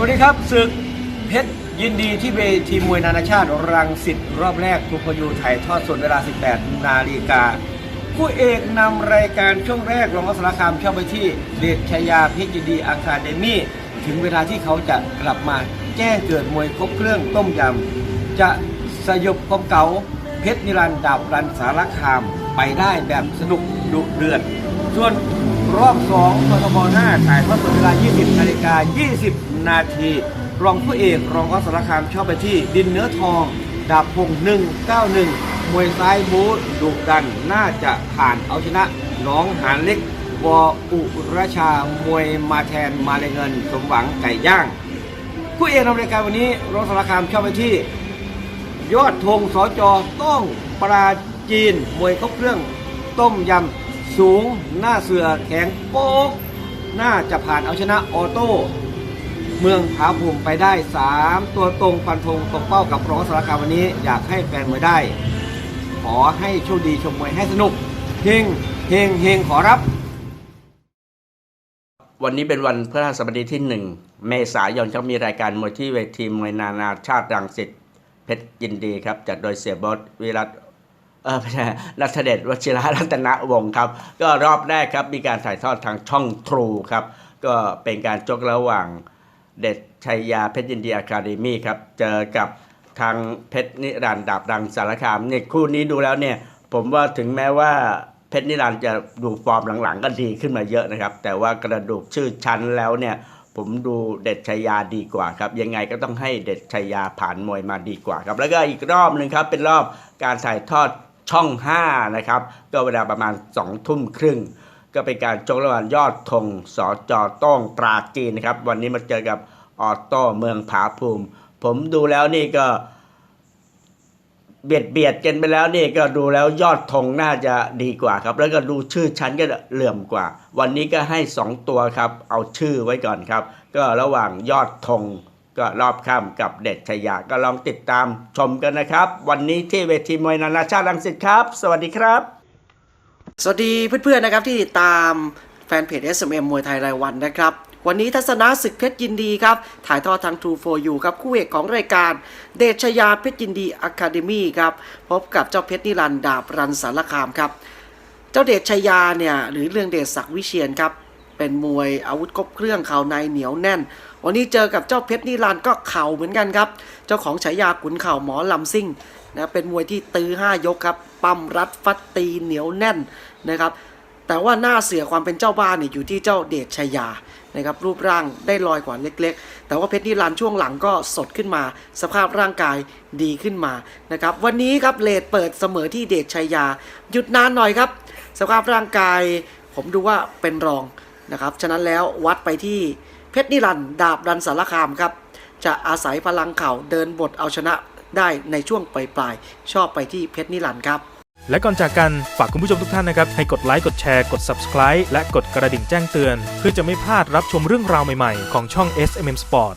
วัสดีครับศึกเพชรยินดีที่เวทีมวยนานาชาติรังสิตรอบแรกทุกพยูถ่ายทอดสดเวลา 18 นาฬิกาผู้เอกนำรายการช่วงแรกรองอัสารคามเข้าไปที่เดชชยาเพชรยินดีอะคาเดมี่ถึงเวลาที่เขาจะกลับมาแจ้งเกิดมวยครบเครื่องต้มยำ จะสยบความเก่าเพชรนิรันดร์ดาบรันสารคามไปได้แบบสนุกดุเดือด ส่วนรอบ2กทม5ถ่ายทอดสดเวลา 20 นาฬิกา 20 นาที รองผู้เอกรองอัสารคามชอบไปที่ดินเนื้อทอง ดาบพง191มวยซ้ายบูธดุดันน่าจะผ่านเอาชนะน้องหานเล็กวอุรชามวยมาแทนมาเลยเงิน สมหวังไก่ย่างผู้เอกนำรายการวันนี้รองสารคามชอบไปที่ ยอดธงสจต้องปราจีนมวยครบเครื่องต้มยำสูง หน้าเสือแข็งโป๊กน่าจะผ่านเอาชนะออโต้ เมืองผาภูมิไปได้ 3 ตัวตรงฟันธงตรงเป้ากับรองสารคามวันนี้ อยากให้แฟนมวยได้ ขอให้โชคดีชมมวยให้สนุกเฮงเฮงเฮงขอรับ วันนี้เป็นวันพฤหัสบดีที่ 1 เมษายนครับมีรายการมวยที่เวทีมวยนานาชาติรังสิตเพชรยินดีครับ จัดโดยเสียบอสวิรัตเออไม่ใช่รัตเดชวชิระรัตนวงศ์ครับ ก็รอบแรกครับมีการถ่ายทอดทางช่องทรูครับ ก็เป็นการจกระหว่าง เด็ดชัยยาเพชรยินดีอะคาเดมี่ครับเจอกับทางเพชรนิรันดร์ดาบรังสารคามเนี่ยคู่นี้ดูแล้วเนี่ยผมว่าถึงแม้ว่าเพชรนิรันดร์จะดูฟอร์มหลังๆ ก็ดีขึ้นมาเยอะนะครับ แต่ว่ากระดูกชื่อชั้นแล้วเนี่ยผมดูเด็ดชัยยาดีกว่าครับยังไงก็ต้องให้เด็ดชัยยาผ่านมวยมาดีกว่าครับ แล้วก็อีกรอบหนึ่งครับเป็นรอบการถ่ายทอดช่อง 5 นะครับ ก็เวลาประมาณ 2 ทุ่มครึ่ง ก็เป็นการจกระหว่างยอดธงสอจอต้องปราจีนนะครับ วันนี้มาเจอกับออโต้เมืองผาภูมิ ผมดูแล้วนี่ก็ เบียดเบียดกันไปแล้วนี่ก็ดูแล้วยอดธงน่าจะดีกว่าครับ แล้วก็ดูชื่อชั้นก็เหลื่อมกว่า วันนี้ก็ให้ 2 ตัวครับ เอาชื่อไว้ก่อนครับ ก็ระหว่างยอดธงก็รอบค่ำกับเด็ดชยาก็ลองติดตามชมกันนะครับ วันนี้ที่เวทีมวยนานาชาติรังสิตครับ สวัสดีครับ สวัสดีเพื่อนๆนะครับที่ติดตามแฟนเพจ SMM มวยไทยรายวันนะครับ วันนี้ทัศนะศึกเพชรยินดีครับ ถ่ายทอดทาง True for You ครับ คู่เอกของรายการเดชยาเพชรยินดีอะคาเดมี่ครับ พบกับเจ้าเพชรนิรันดาบรันสารคามครับ เจ้าเดชยาเนี่ย หรือเรื่องเดชศักดิ์วิเชียนครับ เป็นมวยอาวุธครบเครื่องเข่าในเหนียวแน่น วันนี้เจอกับเจ้าเพชรนิรันดร์ก็เข่าเหมือนกันครับ เจ้าของฉายาขุนเข่าหมอลำซิ่งนะเป็นมวยที่ตื้อห้ายกครับปั้มรัดฟัดตีเหนียวแน่นนะครับ แต่ว่าหน้าเสือความเป็นเจ้าบ้านเนี่ยอยู่ที่เจ้าเดชชยานะครับรูปร่างได้ลอยกว่าเล็ก ๆ แต่ว่าเพชรนิรันด์ช่วงหลังก็สดขึ้นมา สภาพร่างกายดีขึ้นมานะครับวันนี้ครับเลดเปิดเสมอที่เดชชยา หยุดนานหน่อยครับ สภาพร่างกายผมดูว่าเป็นรองนะครับฉะนั้นแล้ววัดไปที่ ชรนิรันดาบดันสารคามครับ จะอาศัยพลังเข่าเดินบทเอาชนะได้ในช่วงปลายๆชอบไปที่เพชรนิรันดร์ครับและก่อนจากกันฝากคุณผู้ชมทุกท่านนะครับ ให้กดไลค์กดแชร์กด Subscribe และกดกระดิ่งแจ้งเตือน เพื่อจะไม่พลาดรับชมเรื่องราวใหม่ๆ ของช่อง SMM Sport